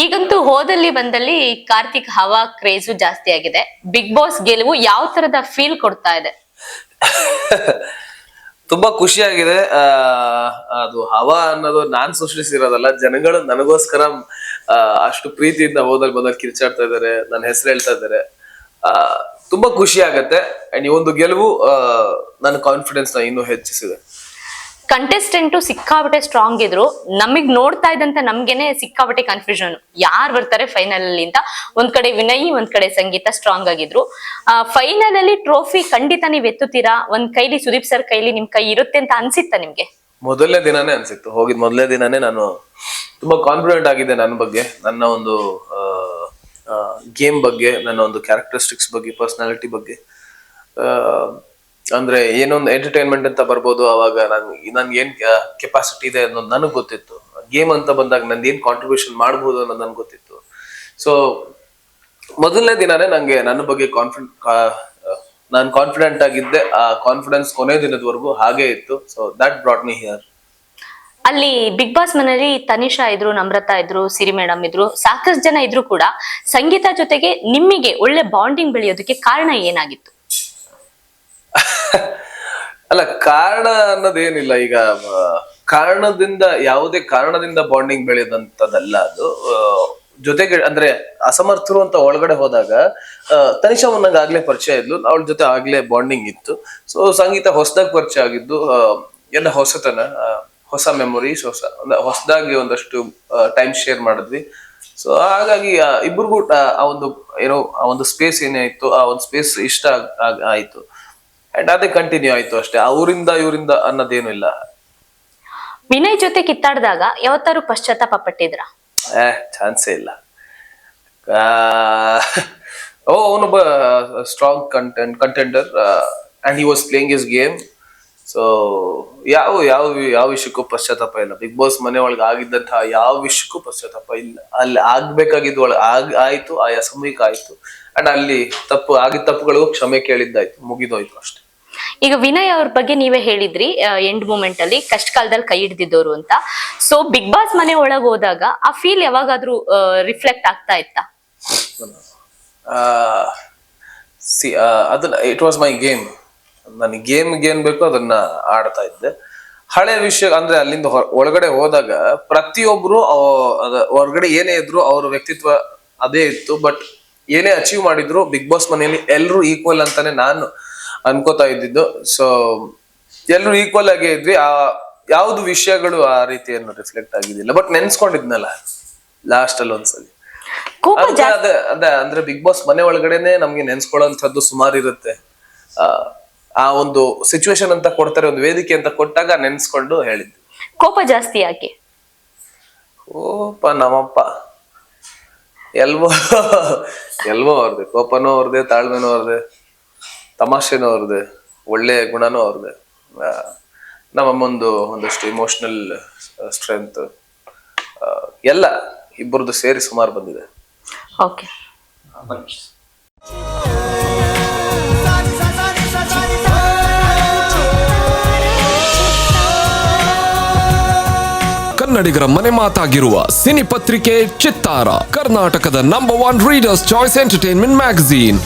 ಈಗಂತೂ ಹೋದಲ್ಲಿ ಬಂದಲ್ಲಿ ಕಾರ್ತಿಕ್ ಹವಾ ಕ್ರೇಜು ಜಾಸ್ತಿ ಆಗಿದೆ. ಬಿಗ್ ಬಾಸ್ ಗೆಲುವು ಯಾವ ತರದ ಫೀಲ್ ಕೊಡ್ತಾ ಇದೆ? ತುಂಬಾ ಖುಷಿಯಾಗಿದೆ. ಆ, ಅದು ಹವಾ ಅನ್ನೋದು ನಾನ್ ಸೃಷ್ಟಿಸಿರೋದಲ್ಲ ಜನಗಳು ನನಗೋಸ್ಕರ ಅಷ್ಟು ಪ್ರೀತಿಯಿಂದ ಹೋದಲ್ಲಿ ಬಂದಲ್ಲಿ ಕಿರ್ಚಾಡ್ತಾ ಇದ್ದಾರೆ ನನ್ನ ಹೆಸರು ಹೇಳ್ತಾ ಇದ್ದಾರೆ. ತುಂಬಾ ಖುಷಿ ಆಗತ್ತೆ ಅಂಡ್ ಈ ಒಂದು ಗೆಲುವು ನನ್ನ ಕಾನ್ಫಿಡೆನ್ಸ್ನ ಇನ್ನೂ ಹೆಚ್ಚಿಸಿದೆ. ಕಂಟೆಸ್ಟೆಂಟು ಸಿಕ್ಕಾಬಟ್ಟೆ ಸ್ಟ್ರಾಂಗ್ ಇದ್ರು. ನಮಗ್ ನೋಡ್ತಾ ಇದ್ದಂತ ನಮ್ಗೆನೆ ಸಿಕ್ಕಾಬಟ್ಟೆ ಕನ್ಫ್ಯೂಷನ್ ಯಾರು ಬರ್ತಾರೆ ಫೈನಲ್ ಅಲ್ಲಿ ಅಂತ ಒಂದ್ ಕಡೆ ವಿನಯ್, ಒಂದ್ ಕಡೆ ಸಂಗೀತ ಸ್ಟ್ರಾಂಗ್ ಆಗಿದ್ರು. ಫೈನಲ್ ಅಲ್ಲಿ ಟ್ರೋಫಿ ಖಂಡಿತ ನೀವ್ ಎತ್ತುತ್ತೀರಾ? ಒಂದ್ ಕೈಲಿ ಸುದೀಪ್ ಸರ್ ಕೈಲಿ ನಿಮ್ ಕೈ ಇರುತ್ತೆ ಅಂತ ಅನ್ಸಿತ್ತ ನಿಮ್ಗೆ? ಮೊದಲನೇ ದಿನಾನೇ ಅನ್ಸಿತ್ತು. ಹೋಗಿದ್ ಮೊದಲನೇ ದಿನಾನೇ ನಾನು ತುಂಬಾ ಕಾನ್ಫಿಡೆಂಟ್ ಆಗಿದೆ ನನ್ನ ಬಗ್ಗೆ. ನನ್ನ ಒಂದು ಗೇಮ್ ಬಗ್ಗೆ, ನನ್ನ ಒಂದು ಕ್ಯಾರೆಕ್ಟರಿಸ್ಟಿಕ್ಸ್ ಬಗ್ಗೆ ಪರ್ಸನಾಲಿಟಿ ಬಗ್ಗೆ. ಅಂದ್ರೆ ಏನೊಂದು ಎಂಟರ್ಟೈನ್ಮೆಂಟ್ ಅಂತ ಬರ್ಬೋದು, ಅವಾಗ ನನ್ ನನ್ಗೆ ಏನ್ ಕೆಪಾಸಿಟಿ ಇದೆ ಅನ್ನೋದು ನನಗೆ ಗೊತ್ತಿತ್ತು. ಗೇಮ್ ಅಂತ ಬಂದಾಗ ನಂದು ಏನ್ ಕಾಂಟ್ರಿಬ್ಯೂಷನ್ ಮಾಡ್ಬೋದು ಅನ್ನೋದು ನನ್ಗೆ ಗೊತ್ತಿತ್ತು. ಸೊ ಮೊದಲನೇ ದಿನಾನೇ ನಂಗೆ ನನ್ನ ಬಗ್ಗೆ ಕಾನ್ಫಿಡೆಂಟ್ ನಾನು ಕಾನ್ಫಿಡೆಂಟ್ ಆಗಿದ್ದೆ, ಆ ಕಾನ್ಫಿಡೆನ್ಸ್ ಕೊನೆ ದಿನದವರೆಗೂ ಹಾಗೆ ಇತ್ತು. So that brought me here ಅಲ್ಲಿ ಬಿಗ್ ಬಾಸ್ ಮನೆಯಲ್ಲಿ ತನಿಷಾ ಇದ್ರು, ನಮ್ರತಾ ಇದ್ರು, ಸಿರಿ ಮೇಡಮ್ ಇದ್ರು, ಸಾಕಷ್ಟು ಜನ ಇದ್ರು ಕೂಡ ಸಂಗೀತ ಜೊತೆಗೆ ನಿಮಗೆ ಒಳ್ಳೆ ಬಾಂಡಿಂಗ್ ಬೆಳೆಯೋದಕ್ಕೆ ಕಾರಣ ಏನಾಗಿತ್ತು? ಅಲ್ಲ, ಕಾರಣ ಅನ್ನೋದೇನಿಲ್ಲ. ಈಗ ಕಾರಣದಿಂದ, ಯಾವುದೇ ಕಾರಣದಿಂದ ಬಾಂಡಿಂಗ್ ಬೆಳೆಯದಂತದಲ್ಲ ಅದು. ಜೊತೆಗೆ, ಅಂದ್ರೆ ಅಸಮರ್ಥರು ಅಂತ ಒಳಗಡೆ ಹೋದಾಗ ತನಿಷಾ ನಂಗೆ ಆಗ್ಲೇ ಪರಿಚಯ ಇದ್ಲು. ಅವಳ ಜೊತೆ ಆಗ್ಲೇ ಬಾಂಡಿಂಗ್ ಇತ್ತು. ಸೊ ಸಂಗೀತ ಹೊಸದಾಗಿ ಪರಿಚಯ ಆಗಿದ್ದು ಎಲ್ಲ ಹೊಸತನ ಹೊಸ ಮೆಮೊರೀಸ್ ಹೊಸ ಹೊಸದಾಗಿ ಒಂದಷ್ಟು ಟೈಮ್ ಶೇರ್ ಮಾಡಿದ್ವಿ. ಸೊ ಹಾಗಾಗಿ ಇಬ್ರಿಗೂ, ಆ ಒಂದು, ಏನೋ, ಆ ಒಂದು ಸ್ಪೇಸ್ ಏನೇ ಇತ್ತು, ಆ ಒಂದು ಸ್ಪೇಸ್ ಇಷ್ಟ ಆಯ್ತು. ಅಂಡ್ ಅದೇ ಕಂಟಿನ್ಯೂ ಆಯ್ತು ಅಷ್ಟೇ. ಅವರಿಂದ ಇವರಿಂದ ಅನ್ನೋದೇನು ಇಲ್ಲ. ವಿನಯ್ ಜೊತೆ ಕಿತ್ತಾಡಿದಾಗ ಯಾವತ್ತಾರು ಪಶ್ಚಾತ್ತಾಪ ಪಟ್ಟಿದ್ರ? ಏ ಚಾನ್ಸೇ ಇಲ್ಲ. ಓ ಅವನೊಬ್ಬ strong content contender and he was playing is game so ಯಾವ ಯಾವ ಯಾವ ವಿಷಯಕ್ಕೂ ಪಶ್ಚಾತ್ತಾಪ ಇಲ್ಲ. ಬಿಗ್ ಬಾಸ್ ಮನೆ ಒಳಗೆ ಆಗಿದ್ದಂತಹ ಯಾವ ವಿಷಯಕ್ಕೂ ಪಶ್ಚಾತ್ತಾಪ ಇಲ್ಲ. ಅಲ್ಲಿ ಆಗ್ಬೇಕಾಗಿದ್ದು ಒಳಗೆ ಆಗ್ ಆಯ್ತು ಆ ಅಸಮಯಕ್ಕೆ ಆಯ್ತು. ಅಂಡ್ ಅಲ್ಲಿ ತಪ್ಪು ಆಗಿದ್ದ ತಪ್ಪುಗಳಿಗೂ ಕ್ಷಮೆ ಕೇಳಿದ್ದಾಯ್ತು ಮುಗಿದೋಯ್ತು ಅಷ್ಟೇ. ಈಗ ವಿನಯ್ ಅವ್ರ ಬಗ್ಗೆ ನೀವೇ ಹೇಳಿದ್ರಿ ಎಂಡ್ ಮೂಮೆಂಟ್ ಅಲ್ಲಿ ಕಷ್ಟ ಕಾಲದಲ್ಲಿ ಕೈ ಹಿಡ್ದಿದ್ದವ್ರು ಅಂತ. ಸೊ ಬಿಗ್ ಬಾಸ್ ಮನೆ ಒಳಗ್ ಹೋದಾಗ ಆ ಫೀಲ್ ಯಾವಾಗಾದ್ರೂ ರಿಫ್ಲೆಕ್ಟ್ ಆಗ್ತಾ ಇತ್ತಾ? ಅದನ್ನ ಇಟ್ ವಾಸ್ ಮೈ ಗೇಮ್ ನನಗೆ ಗೇಮ್ ಏನ್ ಬೇಕು ಅದನ್ನ ಆಡ್ತಾ ಇದ್ದೆ. ಹಳೆ ವಿಷಯ, ಅಂದ್ರೆ ಅಲ್ಲಿಂದ ಒಳಗಡೆ ಹೋದಾಗ ಪ್ರತಿಯೊಬ್ರು ಹೊರಗಡೆ ಏನೇ ಇದ್ರು ಅವ್ರ ವ್ಯಕ್ತಿತ್ವ ಅದೇ ಇತ್ತು. ಬಟ್ ಏನೇ ಅಚೀವ್ ಮಾಡಿದ್ರು ಬಿಗ್ ಬಾಸ್ ಮನೆಯಲ್ಲಿ ಎಲ್ರು ಈಕ್ವಲ್ ಅಂತಾನೆ ನಾನು ಅನ್ಕೋತಾ ಇದ್ದಿದ್ದು. ಸೊ ಎಲ್ರು ಈಕ್ವಲ್ ಆಗಿ ಇದ್ವಿ. ಆ ಯಾವ್ದು ವಿಷಯಗಳು ಆ ರೀತಿ ಏನು ರಿಫ್ಲೆಕ್ಟ್ ಆಗಿದ್ದಿಲ್ಲ. ಬಟ್ ನೆನ್ಸ್ಕೊಂಡಿದ್ನಲ್ಲ ಲಾಸ್ಟ್ ಅಲ್ಲಿ ಒಂದ್ಸಲಿ ಕೋಪ ಅದೇ ಅದೇ ಅದೇ ಅಂದ್ರೆ ಬಿಗ್ ಬಾಸ್ ಮನೆ ಒಳಗಡೆನೆ ನಮ್ಗೆ ನೆನ್ಸ್ಕೊಳ್ಳೋಂಥದ್ದು ಸುಮಾರು ಇರುತ್ತೆ. ಆ, ಆ ಒಂದು ಸಿಚುವೇಶನ್ ಅಂತ ಕೊಡ್ತಾರೆ ಒಂದು ವೇದಿಕೆ ಅಂತ ಕೊಟ್ಟಾಗ ನೆನ್ಸ್ಕೊಂಡು ಹೇಳಿದ್ದು. ಕೋಪ ಜಾಸ್ತಿ ಯಾಕೆ? ಕೋಪ ನಮ್ಮಪ್ಪ. ಎಲ್ವೋ ಎಲ್ವೋ ಅವ್ರದೆ ಕೋಪನೂ ಅವ್ರದೆ ತಾಳ್ಮೆನೂ ಅವ್ರದೆ ತಮಾಷೆನೂ ಅವ್ರದ್ದೆ ಒಳ್ಳೆಯ ಗುಣನೂ ಅವ್ರದ್ದೆ. ನಮ್ಮಮ್ಮಂದು ಒಂದಷ್ಟು ಇಮೋಷ್ನಲ್ ಸ್ಟ್ರೆಂತ್ ಎಲ್ಲ ಇಬ್ಬರದ್ದು ಸೇರಿ ಸುಮಾರು ಬಂದಿದೆ. ಓಕೆ ಕನ್ನಡಿಗರ ಮನೆ ಮಾತಾಗಿರುವ ಸಿನಿ ಪತ್ರಿಕೆ ಚಿತ್ತಾರ ಕರ್ನಾಟಕದ number one readers choice entertainment magazine